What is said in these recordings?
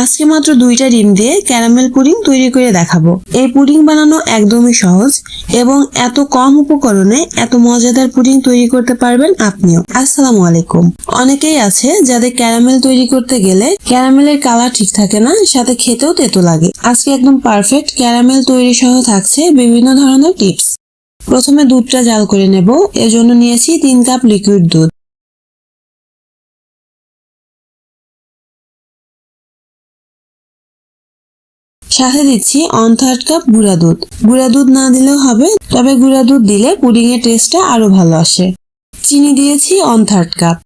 আজকে মাত্র দুইটা ডিম দিয়ে ক্যারামেল পুডিং তৈরি করে দেখাবো। এই পুডিং বানানো একদমই সহজ এবং এত কম উপকরণে এত মজাদার পুডিং তৈরি করতে পারবেন আপনিও। আসসালামু আলাইকুম। অনেকেই আছে যাদের ক্যারামেল তৈরি করতে গেলে ক্যারামেলের কালার ঠিক থাকে না, সাথে খেতেও তেতো লাগে। আজকে একদম পারফেক্ট ক্যারামেল তৈরি সহ থাকছে বিভিন্ন ধরনের টিপস। প্রথমে দুধটা জাল করে নেব এজন্য নিয়েছি তিন কাপ লিকুইড দুধ। সাথে দিচ্ছি অন থার্ড কাপ গুঁড়া দুধ। গুঁড়া দুধ না দিলেও হবে, তবে গুঁড়া দুধ দিলে পুডিং এর টেস্টটা আরও ভালো আসে। চিনি দিয়েছি অন থার্ড কাপ।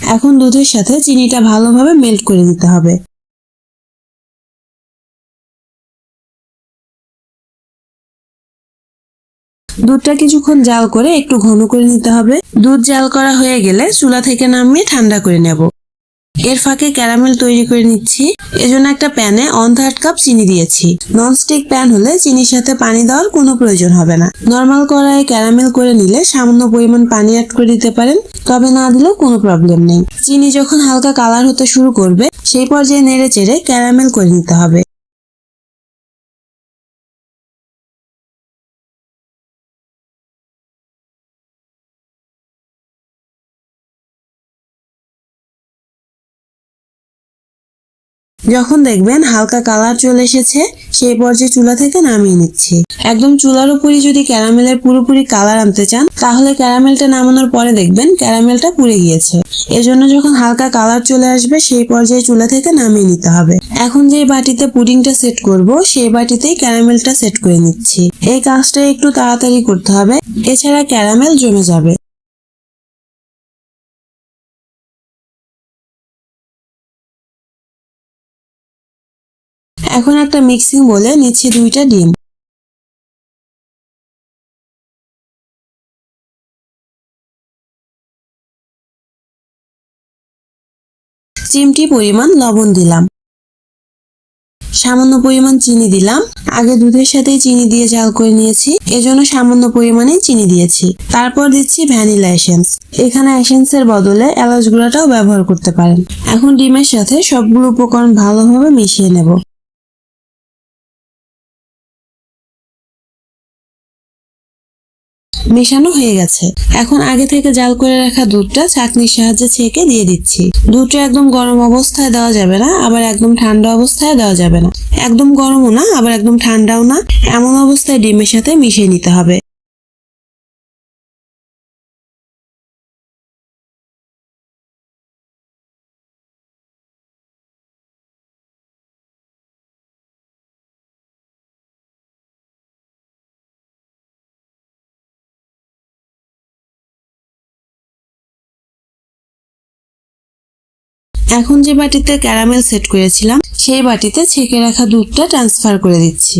এখন দুধের সাথে চিনিটা ভালোভাবে মেল্ট করে দিতে হবে। দুধটা কিছুক্ষণ জাল করে একটু ঘন করে নিতে হবে। দুধ জাল করা হয়ে গেলে চুলা থেকে নামিয়ে ঠান্ডা করে নেব। এর ফাঁকে ক্যারামেল তৈরি করে নিচ্ছি। এজন্য একটা প্যানে অন থার্ড কাপ চিনি দিয়েছি। ননস্টিক প্যান হলে চিনির সাথে পানি দেওয়ার কোনো প্রয়োজন হবে না। নর্মাল কড়াইয়ে ক্যারামেল করে নিলে সামান্য পরিমাণ পানি অ্যাড করে দিতে পারেন, তবে না দিলেও কোনো প্রবলেম নেই। চিনি যখন হালকা কালার হতে শুরু করবে, সেই পর্যায়ে নেড়ে চেড়ে ক্যারামেল করে নিতে হবে। যখন দেখবেন হালকা কালার চলে এসেছে, সেই পর্যায়ে চুলা থেকে নামিয়ে নিচ্ছি। একদম চুলার উপরই যদি ক্যারামেলের পুরোপুরি কালার আনতে চান, তাহলে ক্যারামেলটা নামানোর পরে দেখবেন ক্যারামেলটা পুড়ে গিয়েছে। এজন্য যখন হালকা কালার চলে আসবে, সেই পর্যায়ে চুলা থেকে নামিয়ে নিতে হবে। এখন যে বাটিতে পুডিংটা সেট করব, সেই বাটিতেই ক্যারামেলটা সেট করে নিচ্ছি। এই কাজটা একটু তাড়াতাড়ি করতে হবে। এছাড়া ক্যারামেল জমে যাবে। এখন একটা মিক্সিং বলে নিচ্ছি দুইটা ডিম। চিমটি পরিমাণ লবণ দিলাম। সামান্য পরিমাণ চিনি দিলাম। আগে দুধের সাথে চিনি দিয়ে জাল করে নিয়েছি। এজন্য সামান্য পরিমাণে চিনি দিয়েছি। তারপর দিচ্ছি ভ্যানিলা এসেন্স। এখানে এসেন্সের বদলে এলাচ গুঁড়াটাও ব্যবহার করতে পারেন। এখন ডিমের সাথে সবগুলো উপকরণ ভালোভাবে মিশিয়ে নেব। মেশানো হয়ে গেছে। এখন আগে থেকে জাল করে রাখা দুধটা ছাঁকনির সাহায্যে ছেঁকে দিয়ে দিচ্ছি। দুধটা একদম গরম অবস্থায় দেওয়া যাবে না, আবার একদম ঠান্ডা অবস্থায় দেওয়া যাবে না। একদম গরমও না, আবার একদম ঠান্ডাও না। এমন অবস্থায় ডিমের সাথে মিশিয়ে নিতে হবে। এখন যে বাটিতে ক্যারামেল সেট করেছিলাম, সেই বাটিতে ছেঁকে রাখা দুধটা ট্রান্সফার করে দিচ্ছি।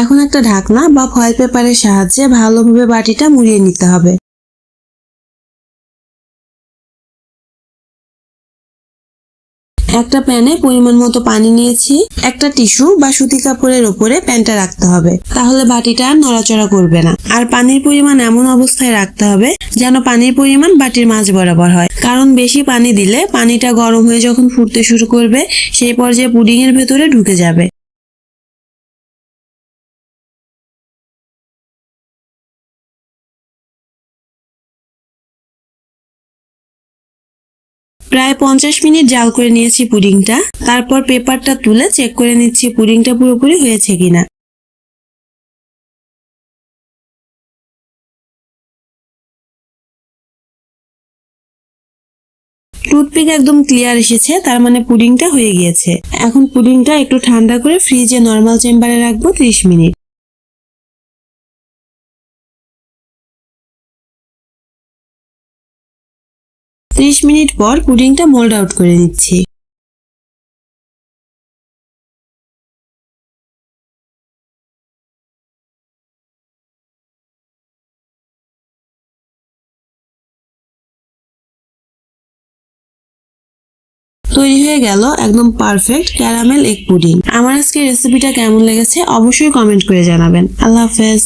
এখন একটা ঢাকনা বা ফয়েল পেপারের সাহায্যে ভালোভাবে বাটিটা মুড়িয়ে নিতে হবে। একটা প্যানে পরিমাণ মতো পানি নিয়েছি, একটা টিস্যু বা সুতি কাপড়ের উপরে প্যানটা রাখতে হবে। তাহলে বাটিটা নড়াচড়া করবে না। আর পানির পরিমাণ এমন অবস্থায় রাখতে হবে যেন পানির পরিমাণ বাটির মাঝ বরাবর হয়। কারণ বেশি পানি দিলে পানিটা গরম হয়ে যখন ফুটতে শুরু করবে, সেই পর্যায়ে পুডিং এর ভেতরে ঢুকে যাবে। প্রায় পঞ্চাশ মিনিট জাল করে নিয়েছি পুডিংটা। তারপর পেপারটা তুলে চেক করে নিচ্ছি পুডিংটা পুরোপুরি হয়েছে কিনা। টুথপিক একদম ক্লিয়ার এসেছে, তার মানে পুডিংটা হয়ে গিয়েছে। এখন পুডিংটা একটু ঠান্ডা করে ফ্রিজে নর্মাল চেম্বারে রাখব ত্রিশ মিনিট। ত্রিশ মিনিট পর পুডিংটা মোল্ড আউট করে নিচ্ছি। তৈরি হয়ে গেল একদম পারফেক্ট ক্যারামেল এগ পুডিং আমার আজকে রেসিপিটা কেমন লেগেছে অবশ্যই কমেন্ট করে জানাবেন। আল্লাহ হাফেজ।